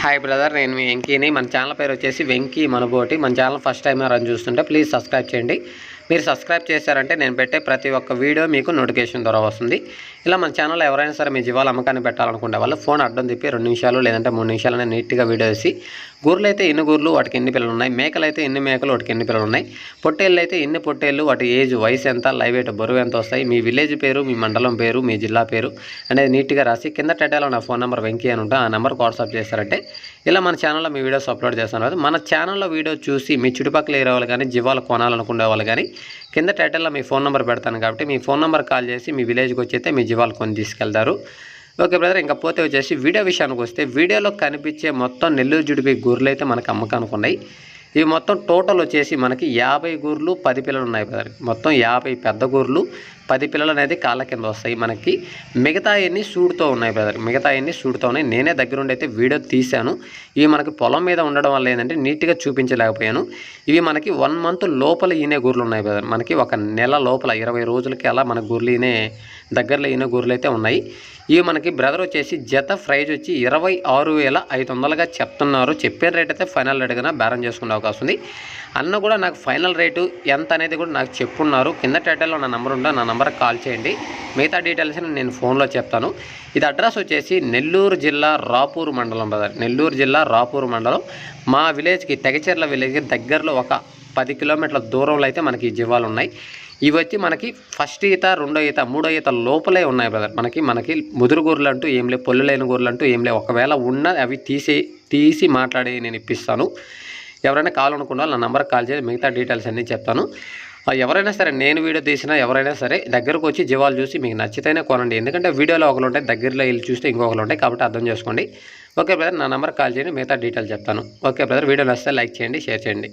Hi brother నేను మీ వెంకీని. మన channel పేరు వచ్చేసి వెంకీ మనబోటి. మన ఛానల్ ఫస్ట్ టైం రన్ చూస్తుంటే ప్లీజ్ సబ్స్క్రైబ్ చేయండి. మీరు సబ్స్క్రైబ్ చేశారంటే నేను పెట్టే ప్రతి ఒక్క వీడియో మీకు నోటిఫికేషన్ ద్వారా వస్తుంది. ఇలా మన ఛానల్లో ఎవరైనా సరే మీ జీవాల అమ్మకాన్ని పెట్టాలనుకునే వాళ్ళు ఫోన్ అడ్డం తిప్పి రెండు నిమిషాలు లేదంటే మూడు నిమిషాలు నీట్గా వీడియో వేసి గూర్లు అయితే ఎన్ని గూర్లు వాటికి ఎన్ని పిల్లలు ఉన్నాయి మేకలు అయితే ఎన్ని మేకలు వాటికి ఎన్ని పిల్లలు ఉన్నాయి పొట్టేళ్ళు అయితే ఎన్ని పొట్టేళ్ళు వాటి ఏజ్ వయసు ఎంత లైవ్ ఎయిట్ బరువు ఎంత వస్తాయి? మీ విలేజ్ పేరు మీ మండలం పేరు మీ జిల్లా పేరు అనేది నీట్గా రాసి కింద టెటాలో నా ఫోన్ నెంబర్ వెంకీ అని ఉంటే ఆ నెంబర్కి వాట్సాప్ చేస్తారంటే ఇలా మన ఛానల్లో మీ వీడియోస్ అప్లోడ్ చేస్తాను. కదా మన ఛానల్లో వీడియో చూసి మీ చుట్టుపక్కల ఏరే వాళ్ళు కానీ జీవాలు కొనాలనుకునే వాళ్ళు కానీ కింద టైటిల్లో మీ ఫోన్ నెంబర్ పెడతాను కాబట్టి మీ ఫోన్ నెంబర్ కాల్ చేసి మీ విలేజ్కి వచ్చి అయితే మీ జీవాలు కొని తీసుకెళ్తారు. ఓకే బ్రదర్ ఇంకా పోతే వచ్చేసి వీడియో విషయానికి వస్తే వీడియోలో కనిపించే మొత్తం నెల్లూరు జుడిపి గూర్లు అయితే మనకు అమ్మకానికి ఉన్నాయి ఇవి మొత్తం టోటల్ వచ్చేసి మనకి యాభై గూర్లు పది పిల్లలు ఉన్నాయి బ్రదర్ మొత్తం యాభై పెద్ద గూర్లు పది పిల్లలు అనేది కాళ్ళ కింద వస్తాయి మనకి. మిగతా అన్ని సూడుతో ఉన్నాయి బ్రదర్? మిగతా అన్ని సూడుతో ఉన్నాయి? నేనే దగ్గరుండి అయితే వీడియో తీశాను. ఇవి మనకి పొలం మీద ఉండడం వల్ల ఏంటంటే నీట్గా చూపించలేకపోయాను. ఇవి మనకి వన్ మంత్ లోపల ఈనే గుర్లు ఉన్నాయి బ్రదర్. మనకి ఒక నెల లోపల ఇరవై రోజులకి అలా మన గుర్లు ఈనే దగ్గరలో ఈనే గూర్లు అయితే ఉన్నాయి. ఇవి మనకి బ్రదర్ వచ్చేసి జత ప్రైజ్ వచ్చి ఇరవై ఆరు వేల ఐదు వందలుగా చెప్తున్నారు. చెప్పే రేట్ అయితే ఫైనల్ రేట్ కన్నా బేరం చేసుకునే అవకాశం ఉంది. అన్న కూడా నాకు ఫైనల్ రేటు ఎంత అనేది కూడా నాకు చెప్పున్నారు. కింద టైటిల్లో నా నెంబర్ ఉంటే నా నెంబర్కి కాల్ చేయండి. మిగతా డీటెయిల్స్ నేను ఫోన్లో చెప్తాను. ఇది అడ్రస్ వచ్చేసి నెల్లూరు జిల్లా రాపూరు మండలం బ్రదర్ నెల్లూరు జిల్లా రాపూరు మండలం. మా విలేజ్కి తెగచెర్ల విలేజ్కి దగ్గరలో ఒక పది కిలోమీటర్ల దూరంలో అయితే మనకి ఈ జీవాలు ఉన్నాయి. ఇవి వచ్చి మనకి ఫస్ట్ ఈత రెండో ఈత మూడో ఈత లోపలే ఉన్నాయి బ్రదర్ మనకి మనకి ముదురు గూర్లు అంటూ ఏం లేవు పొల్లు లేని గూర్లు అంటూ ఏం లేవు. ఒకవేళ ఉన్న అవి తీసి తీసి మాట్లాడి నేను ఇప్పిస్తాను. ఎవరైనా కావాలనుకున్నా నా నెంబర్కి కాల్ చేసి మిగతా డీటెయిల్స్ అన్నీ చెప్తాను. ఎవరైనా సరే నేను వీడియో తీసినా ఎవరైనా సరే దగ్గరకు వచ్చి జీవాలు చూసి మీకు నచ్చితేనే కొనండి. ఎందుకంటే వీడియోలో ఒకరు ఉంటాయి దగ్గరలో వెళ్ళి చూస్తే ఇంకొకరు ఉంటాయి కాబట్టి అర్థం చేసుకోండి. ఓకే బ్రదర్ నా నెంబర్ కాల్ చేయండి మిగతా డీటెయిల్స్ చెప్తాను. ఓకే బ్రదర్ వీడియో నచ్చితే లైక్ చేయండి షేర్ చేయండి.